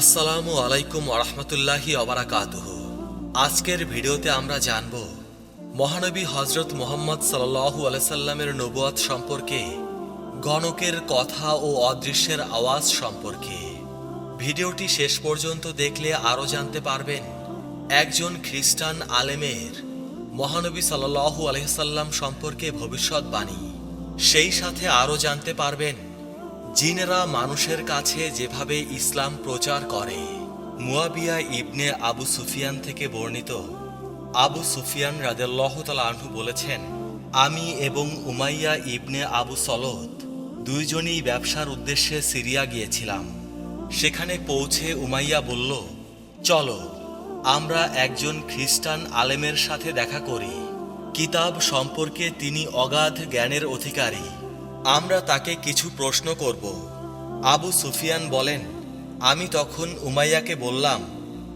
আসসালামু আলাইকুম আরহামতুল্লাহি অবরাকাতুহ আজকের ভিডিওতে আমরা জানব, মহানবী হজরত মোহাম্মদ সাল্লাল্লাহু আলাইসাল্লামের নবুয়াত সম্পর্কে, গণকের কথা ও অদৃশ্যের আওয়াজ সম্পর্কে। ভিডিওটি শেষ পর্যন্ত দেখলে আরও জানতে পারবেন, একজন খ্রিস্টান আলেমের মহানবী সাল্লাল্লাহু আলহিসাল্লাম সম্পর্কে ভবিষ্যৎবাণী। সেই সাথে আরও জানতে পারবেন জিনেরা মানুষের কাছে যেভাবে ইসলাম প্রচার করে, মুয়াবিয়া ইবনে আবু সুফিয়ান থেকে বর্ণিত। আবু সুফিয়ান রাদেল্লাহ আনহু বলেছেন, আমি এবং উমাইয়া ইবনে আবু সলত দুইজনই ব্যবসার উদ্দেশ্যে সিরিয়া গিয়েছিলাম। সেখানে পৌঁছে উমাইয়া বলল, চলো, আমরা একজন খ্রিস্টান আলেমের সাথে দেখা করি। কিতাব সম্পর্কে তিনি অগাধ জ্ঞানের অধিকারী। আমরা তাকে কিছু প্রশ্ন করব। আবু সুফিয়ান বলেন, আমি তখন উমাইয়াকে বললাম,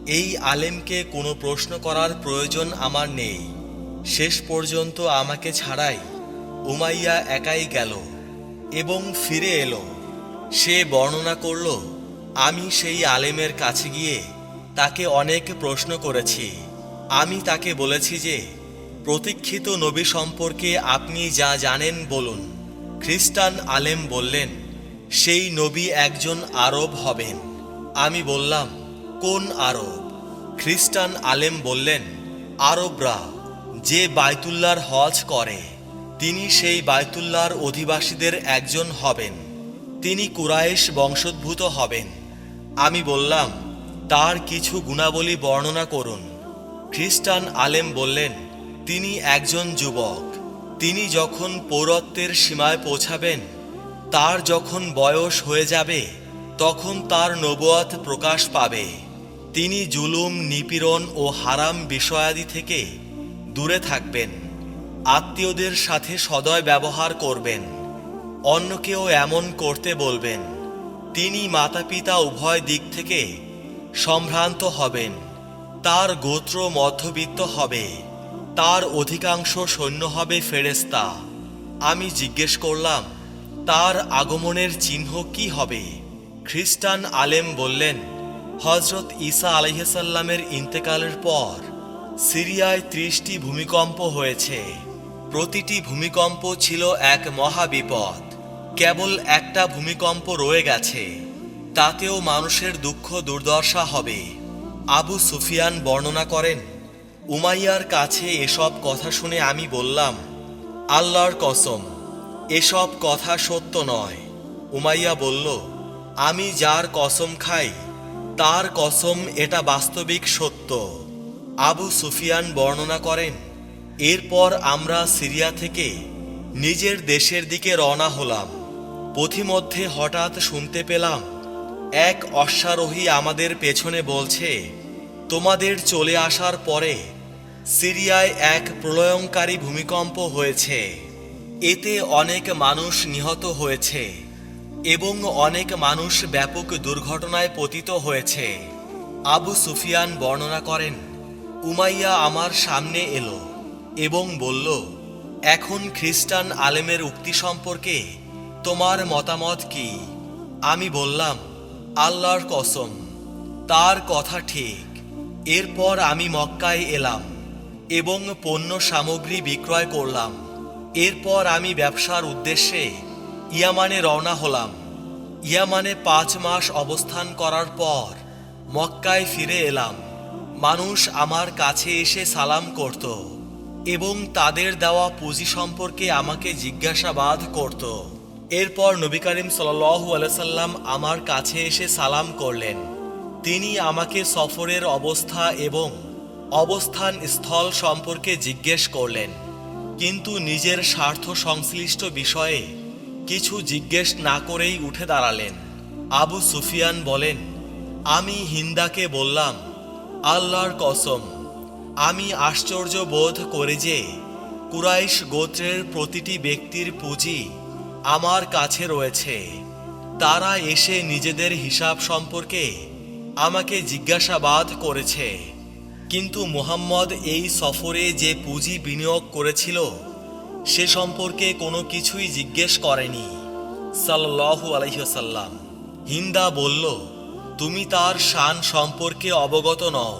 এই আলেমকে কোনো প্রশ্ন করার প্রয়োজন আমার নেই, শেষ পর্যন্ত আমাকে ছাড়াই উমাইয়া একাই গেল এবং ফিরে এলো। সে বর্ণনা করল, আমি সেই আলেমের কাছে গিয়ে তাকে অনেক প্রশ্ন করেছি। আমি তাকে বলেছি যে, প্রতীক্ষিত নবী সম্পর্কে আপনি যা জানেন বলুন। খ্রিস্টান আলেম বললেন, সেই নবী একজন আরব হবেন। আমি বললাম, কোন আরব? খ্রিস্টান আলেম বললেন, আরবরা, যে বায়তুল্লার হজ করে, তিনি সেই বায়তুল্লার অধিবাসীদের একজন হবেন। তিনি কুরাইশ বংশোদ্ভূত হবেন। আমি বললাম, তার কিছু গুণাবলী বর্ণনা করুন। খ্রিস্টান আলেম বললেন, তিনি একজন যুবক। তিনি যখন পৌরত্বের সীমায় পৌঁছাবেন, তার যখন বয়স হয়ে যাবে, তখন তার নবুয়াত প্রকাশ পাবে। তিনি জুলুম, নিপীড়ন ও হারাম বিষয়াদি থেকে দূরে থাকবেন, আত্মীয়দের সাথে সদয় ব্যবহার করবেন অন্যকেও এমন করতে বলবেন, তিনি মাতা পিতা উভয় দিক থেকে সম্ভ্রান্ত হবেন, তার গোত্র মধ্যবিত্ত হবে। তার অধিকাংশ সৈন্য হবে ফেরেস্তা আমি জিজ্ঞেস করলাম, তার আগমনের চিহ্ন কি হবে? খ্রিস্টান আলেম বললেন হজরত ঈসা আলহিসাল্লামের ইন্তেকালের পর সিরিয়ায় ত্রিশটি ভূমিকম্প হয়েছে। প্রতিটি ভূমিকম্প ছিল এক মহাবিপদ। কেবল একটা ভূমিকম্প রয়ে গেছে। তাতেও মানুষের দুঃখ দুর্দশা হবে। আবু সুফিয়ান বর্ণনা করেন উমাইয়ার কাছে এসব কথা শুনে আমি বললাম, আল্লাহর কসম, এসব কথা সত্য নয়। উমাইয়া বলল, আমি যার কসম খাই, তার কসম এটা বাস্তবিক সত্য। আবু সুফিয়ান বর্ণনা করেন, এরপর আমরা সিরিয়া থেকে নিজের দেশের দিকে রওনা হলাম। পথিমধ্যে হঠাৎ শুনতে পেলাম, এক অশ্বারোহী আমাদের পেছনে বলছে, তোমাদের চলে আসার পরে সিরিয়ায় এক প্রলয়ঙ্কারী ভূমিকম্প হয়েছে। এতে অনেক মানুষ নিহত হয়েছে এবং অনেক মানুষ ব্যাপক দুর্ঘটনায় পতিত হয়েছে। আবু সুফিয়ান বর্ণনা করেন, উমাইয়া আমার সামনে এলো এবং বলল, এখন খ্রিস্টান আলেমের উক্তি সম্পর্কে তোমার মতামত কি আমি বললাম, আল্লাহর কসম, তার কথা ঠিক। এরপর আমি মক্কায় এলাম এবং পণ্য সামগ্রী বিক্রয় করলাম। এরপর আমি ব্যবসার উদ্দেশ্যে ইয়ামানে রওনা হলাম। ইয়ামানে পাঁচ মাস অবস্থান করার পর মক্কায় ফিরে এলাম। মানুষ আমার কাছে এসে সালাম করত এবং তাদের দেওয়া পুঁজি সম্পর্কে আমাকে জিজ্ঞাসাবাদ করত। এরপর নবী করিম সাল্লাল্লাহু আলাইহি সাল্লাম আমার কাছে এসে সালাম করলেন। তিনি আমাকে সফরের অবস্থা এবং অবস্থান স্থল সম্পর্কে জিজ্ঞেস করলেন, কিন্তু নিজের স্বার্থ সংশ্লিষ্ট বিষয়ে কিছু জিজ্ঞেস না করেই উঠে দাঁড়ালেন। আবু সুফিয়ান বলেন, আমি হিন্দাকে বললাম, আল্লাহর কসম, আমি আশ্চর্য বোধ করি যে কুরাইশ গোত্রের প্রতিটি ব্যক্তির পুঁজি আমার কাছে রয়েছে। তারা এসে নিজেদের হিসাব সম্পর্কে আমাকে জিজ্ঞাসাবাদ করেছে। কিন্তু মুহাম্মদ এই সফরে যে পুঁজি বিনিয়োগ করেছিল, সে সম্পর্কে কোনো কিছুই জিজ্ঞেস করেনি। সাল্লাল্লাহু আলাইসাল্লাম হিন্দা বলল, তুমি তার শান সম্পর্কে অবগত নও।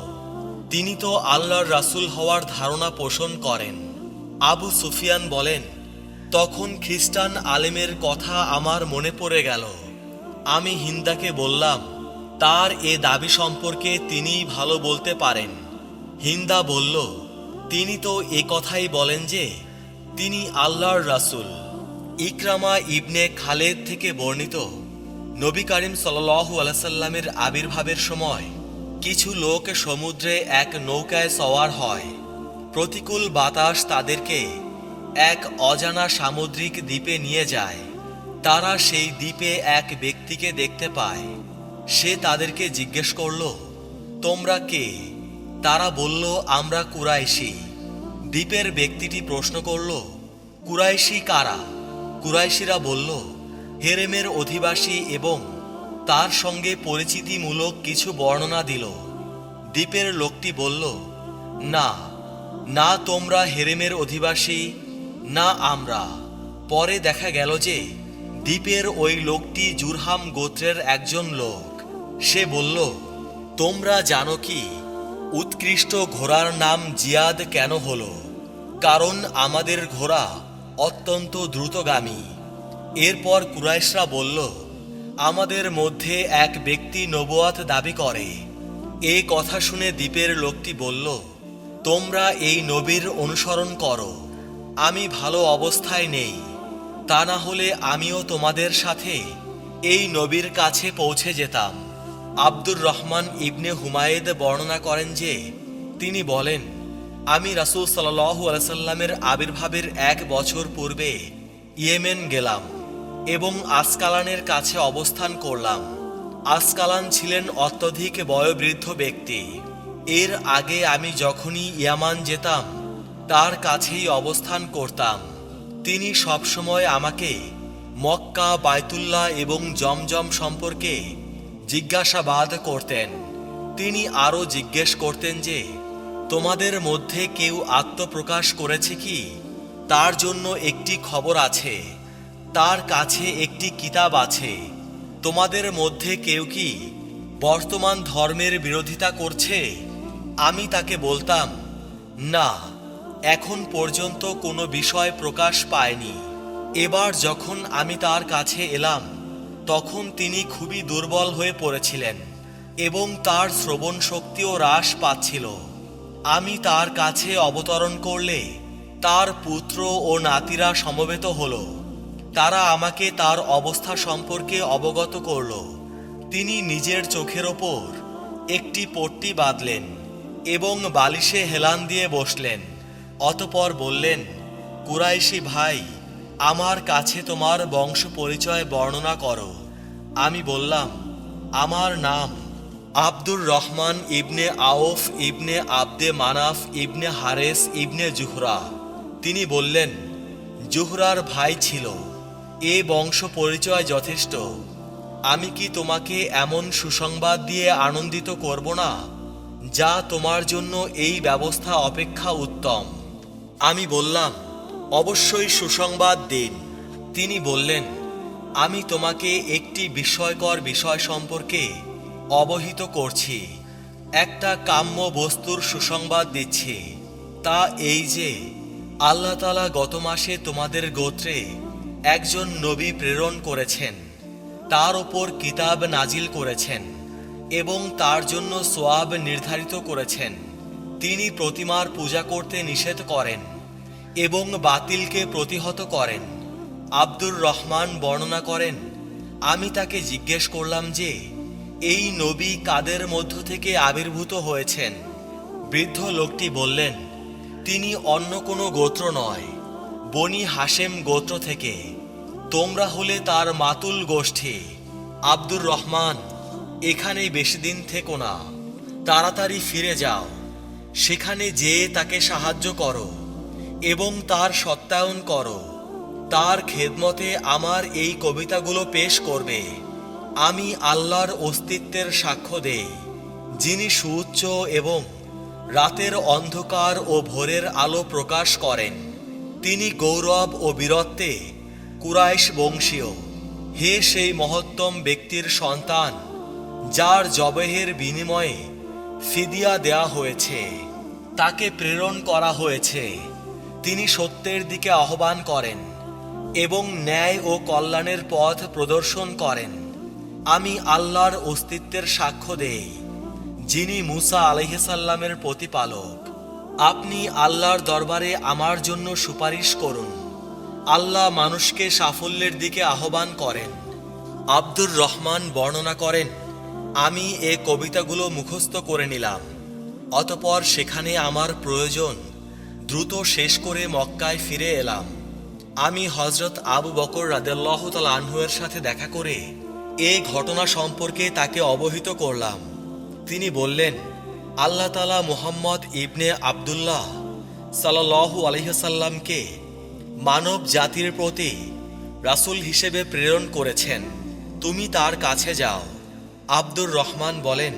তিনি তো আল্লাহর রাসূল হওয়ার ধারণা পোষণ করেন। আবু সুফিয়ান বলেন, তখন খ্রিস্টান আলেমের কথা আমার মনে পড়ে গেল। আমি হিন্দাকে বললাম, তার এ দাবি সম্পর্কে তিনিই ভালো বলতে পারেন। হিন্দা বলল, তিনি তো এ কথাই বলেন যে, তিনি আল্লাহর রাসূল। ইকরামা ইবনে খালেদ থেকে বর্ণিত। নবী করিম সাল্লাল্লাহু আলাইসাল্লামের আবির্ভাবের সময় কিছু লোক সমুদ্রে এক নৌকায় সওয়ার হয়। প্রতিকূল বাতাস তাদেরকে এক অজানা সামুদ্রিক দ্বীপে নিয়ে যায়। তারা সেই দ্বীপে এক ব্যক্তিকে দেখতে পায়। সে তাদেরকে জিজ্ঞেস করল, তোমরা কে? তারা বলল, আমরা কুরাইশি। দ্বীপের ব্যক্তিটি প্রশ্ন করল, কুরাইশি কারা? কুরাইশিরা বলল, হেরেমের অধিবাসী এবং তার সঙ্গে পরিচিতিমূলক কিছু বর্ণনা দিল। দ্বীপের লোকটি বলল, না না তোমরা হেরেমের অধিবাসী, না আমরা। পরে দেখা গেল যে দ্বীপের ওই লোকটি জুরহাম গোত্রের একজন লোক। সে বলল, তোমরা জানো কি? উৎকৃষ্ট ঘোড়ার নাম জিয়াদ কেন হলো? কারণ আমাদের ঘোড়া অত্যন্ত দ্রুতগামী। এরপর কুরাইশরা বলল, আমাদের মধ্যে এক ব্যক্তি নবুয়াত দাবি করে। এই কথা শুনে দ্বীপের লোকটি বলল, তোমরা এই নবীর অনুসরণ করো। আমি ভালো অবস্থায় নেই। তা না হলে আমিও তোমাদের সাথে এই নবীর কাছে পৌঁছে যেতাম। আব্দুর রহমান ইবনে হুমায়েদ বর্ণনা করেন যে, তিনি বলেন, আমি রাসূল সাল্লাল্লাহু আলাইহি সাল্লামের আবির্ভাবের এক বছর পূর্বে ইয়েমেন গেলাম এবং আসকালানের কাছে অবস্থান করলাম। আসকালান ছিলেন অত্যধিক বয়োবৃদ্ধ ব্যক্তি। এর আগে আমি যখনই ইয়ামান যেতাম, তার কাছেই অবস্থান করতাম। তিনি সবসময় আমাকে মক্কা বায়তুল্লাহ এবং জমজম সম্পর্কে জিজ্ঞাসাবাদ করতেন। তিনি আরও জিজ্ঞেস করতেন যে, তোমাদের মধ্যে কেউ আত্মপ্রকাশ করেছে কি? তার জন্য একটি খবর আছে। তার কাছে একটি কিতাব আছে। তোমাদের মধ্যে কেউ কি বর্তমান ধর্মের বিরোধিতা করছে? আমি তাকে বলতাম, না, এখন পর্যন্ত কোনো বিষয় প্রকাশ পায়নি। এবার যখন আমি তার কাছে এলাম তখন তিনি খুবই দুর্বল হয়ে পড়েছিলেন এবং তার শ্রবণ শক্তিও হ্রাস পাচ্ছিল। আমি তার কাছে অবতরণ করলে তার পুত্র ও নাতিরা সমবেত হল। তারা আমাকে তার অবস্থা সম্পর্কে অবগত করল। তিনি নিজের চোখের ওপর একটি পট্টি বাঁধলেন এবং বালিশে হেলান দিয়ে বসলেন। অতপর বললেন, কুরাইশি ভাই আমার কাছে তোমার বংশ পরিচয় বর্ণনা করো। আমি বললাম, আমার নাম Abdur Rahman ibn Auf ibn Abde Manaf ibn Hares ibn Zuhra. তিনি বললেন, জুহরার ভাই ছিল, এ বংশ পরিচয় যথেষ্ট। আমি কি তোমাকে এমন সুসংবাদ দিয়ে আনন্দিত করব না, যা তোমার জন্য এই ব্যবস্থা অপেক্ষা উত্তম? আমি বললাম অবশ্যই সুসংবাদ দিন। তিনি বললেন, আমি তোমাকে একটি বিস্ময়কর বিষয় সম্পর্কে অবহিত করছি। একটা কাম্য বস্তুর সুসংবাদ দিচ্ছি। তা এই যে, আল্লাহ তালা গত মাসে তোমাদের গোত্রে একজন নবী প্রেরণ করেছেন। তার ওপর কিতাব নাজিল করেছেন এবং তার জন্য সোয়াব নির্ধারিত করেছেন। তিনি প্রতিমার পূজা করতে নিষেধ করেন। এবং বাতিলকে প্রতিহত করেন। আব্দুর রহমান বর্ণনা করেন, আমি তাকে জিজ্ঞেস করলাম যে, এই নবী কাদের মধ্য থেকে আবির্ভূত হয়েছেন? বৃদ্ধ লোকটি বললেন, তিনি অন্য কোনো গোত্র নয়, বনি হাশেম গোত্র থেকে। তোমরা হলে তার মাতুল গোষ্ঠী। আব্দুর রহমান, এখানে বেশি দিন থেকো না, তাড়াতাড়ি ফিরে যাও। সেখানে যেয়ে তাকে সাহায্য করো। এবং তার সত্যায়ন করো। তার খেদমতে আমার এই কবিতাগুলো পেশ করবে। আমি আল্লাহর অস্তিত্বের সাক্ষ্য দেই, যিনি সুউচ্চ এবং রাতের অন্ধকার ও ভোরের আলো প্রকাশ করেন। তিনি গৌরব ও বীরত্বে কুরাইশ বংশীয়। হে সেই মহত্তম ব্যক্তির সন্তান, যার জবেহের বিনিময়ে ফিদিয়া দেয়া হয়েছে, তাকে প্রেরণ করা হয়েছে। তিনি সত্যের দিকে আহ্বান করেন এবং ন্যায় ও কল্যাণের পথ প্রদর্শন করেন। আমি আল্লাহর অস্তিত্বের সাক্ষ্য দেই, যিনি মুসা আলহিসাল্লামের প্রতিপালক। আপনি আল্লাহর দরবারে আমার জন্য সুপারিশ করুন। আল্লাহ মানুষকে সাফল্যের দিকে আহ্বান করেন। আব্দুর রহমান বর্ণনা করেন, আমি এ কবিতাগুলো মুখস্থ করে নিলাম, অতপর সেখানে আমার প্রয়োজন। দ্রুত শেষ করে মক্কায় ফিরে এলাম। আমি হজরত আবু বকর রাদেল্লাহ তাল আনহুয়ের সাথে দেখা করে এ ঘটনা সম্পর্কে তাকে অবহিত করলাম। তিনি বললেন, আল্লাহ তালা মুহাম্মদ ইবনে আবদুল্লাহ সাল্লাহু আলহিসাল্লামকে মানব জাতির প্রতি রাসূল হিসেবে প্রেরণ করেছেন। তুমি তার কাছে যাও। আব্দুর রহমান বলেন,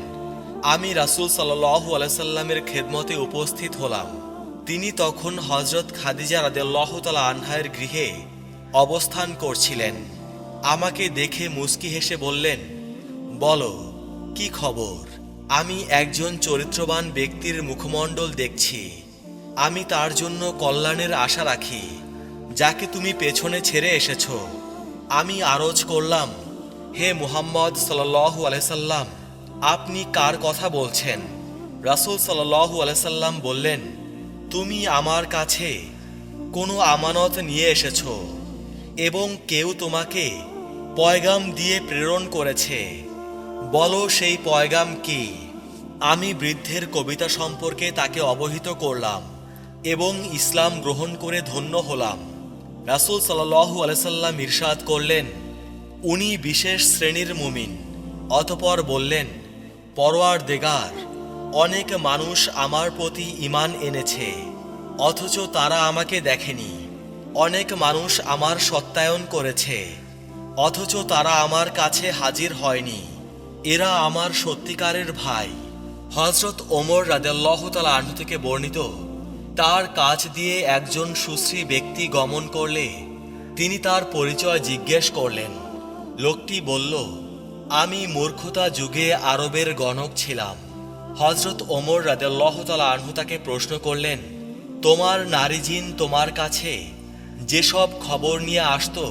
আমি রাসূল সাল্লাহু আলাইসাল্লামের খেদমতে উপস্থিত হলাম। তিনি তখন হজরত খাদিজা রাদেল্লাহ তালা আনহায়ের গৃহে অবস্থান করছিলেন। আমাকে দেখে মুস্কি হেসে বললেন, বলো, কি খবর? আমি একজন চরিত্রবান ব্যক্তির মুখমণ্ডল দেখছি। আমি তার জন্য কল্যাণের আশা রাখি, যাকে তুমি পেছনে ছেড়ে এসেছ। আমি আরজ করলাম, হে মুহাম্মদ সাল্লাল্লাহু আলাইসাল্লাম আপনি কার কথা বলছেন? রাসূল সাল্লাল্লাহু আলাইসাল্লাম বললেন তুমি আমার কাছে কোনো আমানত নিয়ে এসেছ এবং কেউ তোমাকে পয়গাম দিয়ে প্রেরণ করেছে। বলো সেই পয়গাম কি? আমি বৃদ্ধের কবিতা সম্পর্কে তাকে অবহিত করলাম এবং ইসলাম গ্রহণ করে ধন্য হলাম। রাসূল সাল্লাল্লাহু আলাইসাল্লাম ইরশাদ করলেন, উনি বিশেষ শ্রেণির মুমিন। অতপর বললেন পরোয়ার দেগার অনেক মানুষ আমার প্রতি ইমান এনেছে, অথচ তারা আমাকে দেখেনি। অনেক মানুষ আমার সত্যায়ন করেছে, অথচ তারা আমার কাছে হাজির হয়নি। এরা আমার সত্যিকারের ভাই। হজরত ওমর রাদেল্লাহ তালা আনহু থেকে বর্ণিত, তার কাছ দিয়ে একজন সুশ্রী ব্যক্তি গমন করলে তিনি তার পরিচয় জিজ্ঞেস করলেন। লোকটি বলল, আমি মূর্খতা যুগে আরবের গণক ছিলাম। হজরত ওমর রাদেল্লাহ তালা আনহু তাকে প্রশ্ন করলেন, তোমার নারীজিন তোমার কাছে যেসব খবর নিয়ে আসতো,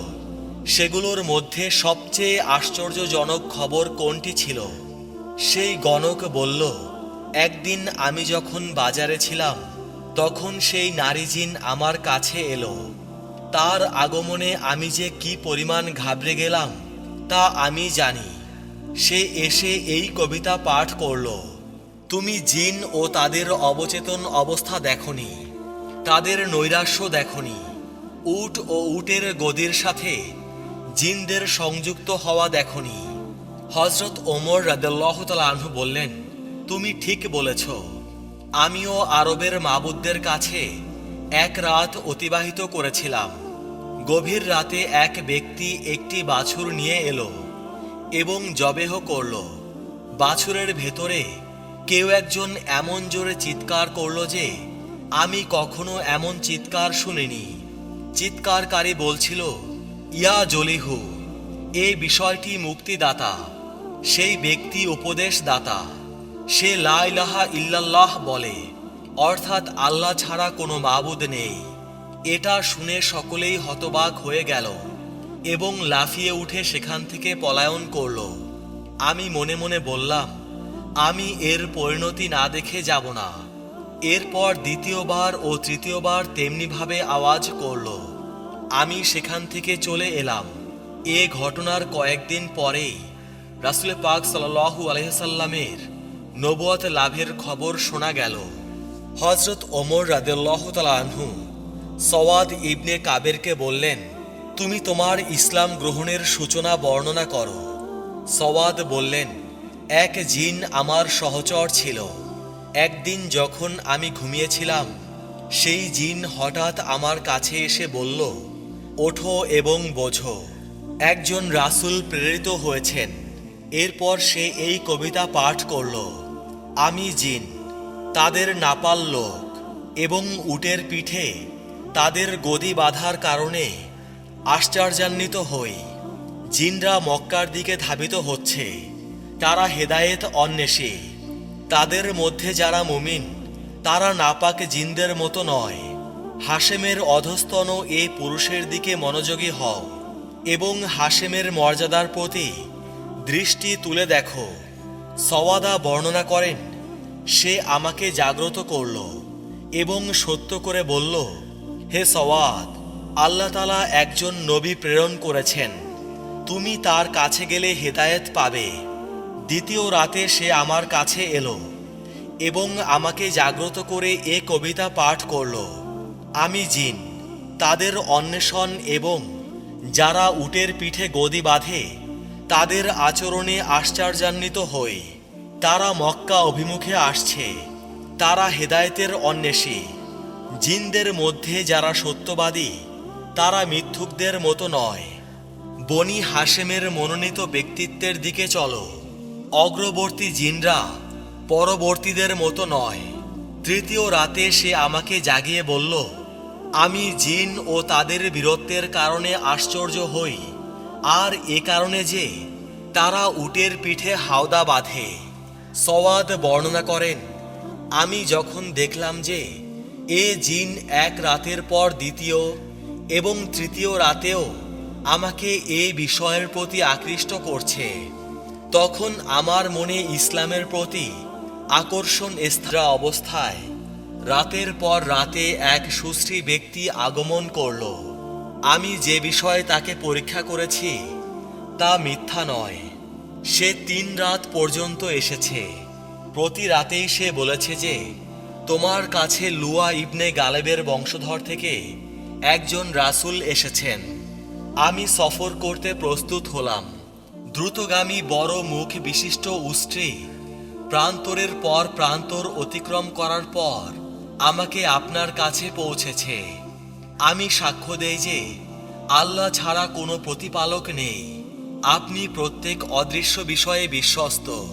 সেগুলোর মধ্যে সবচেয়ে আশ্চর্যজনক খবর কোনটি ছিল? সেই গণক বলল, একদিন আমি যখন বাজারে ছিলাম, তখন সেই নারীজিন আমার কাছে এলো। তার আগমনে আমি যে কি পরিমাণ ঘাবড়ে গেলাম, তা আমি জানি। সে এসে এই কবিতা পাঠ করল। তুমি জিন ও তাদের অবচেতন অবস্থা দেখনি, তাদের নৈরাশ্য দেখনি, উট ও উটের গদির সাথে জিনদের সংযুক্ত হওয়া দেখনি। হজরত ওমর রাদেল্লাহ আনহু বললেন, তুমি ঠিক বলেছ, আমিও আরবের মাবুদদের কাছে এক রাত অতিবাহিত করেছিলাম। গভীর রাতে এক ব্যক্তি একটি বাছুর নিয়ে এলো এবং জবেহ করল। বাছুরের ভেতরে কেউ একজন এমন জোরে চিৎকার করল যে, আমি কখনো এমন চিৎকার শুনিনি। চিৎকারকারী বলছিল, ইয়া জলিহু এই বিষয়টি মুক্তিদাতা, সেই ব্যক্তি উপদেশ দাতা সে লাইলাহা ইল্লাল্লাহ বলে, অর্থাৎ আল্লাহ ছাড়া কোনো মাবুদ নেই। এটা শুনে সকলেই হতবাক হয়ে গেল এবং লাফিয়ে উঠে সেখান থেকে পলায়ন করল। আমি মনে মনে বললাম আমি এর পরিণতি না দেখে যাব না। এরপর দ্বিতীয়বার ও তৃতীয়বার তেমনিভাবে আওয়াজ করল। আমি সেখান থেকে চলে এলাম। এ ঘটনার কয়েকদিন পরেই রাসুল পাক সাল্লাহু আলহ্লামের নবুয়ত লাভের খবর শোনা গেল। হজরত ওমর রাদেল্লাহ আনহু সওয়াদ ইবনে কাবেরকে বললেন, তুমি তোমার ইসলাম গ্রহণের সূচনা বর্ণনা করো। সওয়াদ বললেন এক জিন আমার সহচর ছিল। একদিন যখন আমি ঘুমিয়েছিলাম, সেই জিন হঠাৎ আমার কাছে এসে বলল, ওঠো এবং বোঝো, একজন রাসূল প্রেরিত হয়েছেন। এরপর সে এই কবিতা পাঠ করল, আমি জিন, তাদের নাপাল লোক এবং উটের পিঠে তাদের গদি বাঁধার কারণে আশ্চর্যান্বিত হই। জিনরা মক্কার দিকে ধাবিত হচ্ছে। তারা হেদায়েত অন্বেষী। তাদের মধ্যে যারা মুমিন, তারা নাপাক জিনদের মতো নয়। হাশেমের অধস্তন এই পুরুষের দিকে মনোযোগী হও এবং হাশেমের মর্যাদার প্রতি দৃষ্টি তুলে দেখো। সওয়াদা বর্ণনা করেন, সে আমাকে জাগ্রত করল এবং সত্য করে বলল, হে সওয়াদ, আল্লাহ তালা একজন নবী প্রেরণ করেছেন। তুমি তার কাছে গেলে হেদায়েত পাবে। দ্বিতীয় রাতে সে আমার কাছে এলো এবং আমাকে জাগ্রত করে এ কবিতা পাঠ করল। আমি জিন, তাদের অন্বেষণ এবং যারা উটের পিঠে গদি বাঁধে, তাদের আচরণে আশ্চর্যান্বিত হই। তারা মক্কা অভিমুখে আসছে, তারা হেদায়েতের অন্বেষী। জিনদের মধ্যে যারা সত্যবাদী, তারা মিথ্যুকদের মতো নয়। বনি হাশেমের মনোনীত ব্যক্তিত্বের দিকে চলো। অগ্রবর্তী জিনরা পরবর্তীদের মতো নয়। তৃতীয় রাতে সে আমাকে জাগিয়ে বলল, আমি জিন ও তাদের বীরত্বের কারণে আশ্চর্য হই। আর এ কারণে যে তারা উটের পিঠে হাওদা বাঁধে। সওয়াদ বর্ণনা করেন, আমি যখন দেখলাম যে এ জিন এক রাতের পর দ্বিতীয় এবং তৃতীয় রাতেও আমাকে এ বিষয়ের প্রতি আকৃষ্ট করছে তখন আমার মনে ইসলামের প্রতি আকর্ষণ স্থিরা অবস্থায় রাতের পর রাতে এক সুশ্রী ব্যক্তি আগমন করল। আমি যে বিষয়ে তাকে পরীক্ষা করেছি, তা মিথ্যা নয়। সে তিন রাত পর্যন্ত এসেছে। প্রতি রাতেই সে বলেছে যে, তোমার কাছে লুয়া ইবনে গালেবের বংশধর থেকে একজন রাসূল এসেছেন। আমি সফর করতে প্রস্তুত হলাম। দ্রুতগামী বড় মুখ বিশিষ্ট উষ্ট্রে, প্রান্তরের পর প্রান্তর অতিক্রম করার পর আমাকে আপনার কাছে পৌঁছেছে। আমি সাক্ষ্য দেই যে আল্লাহ ছাড়া কোনো প্রতিপালক নেই। আপনি প্রত্যেক অদৃশ্য বিষয়ে বিশ্বস্ত।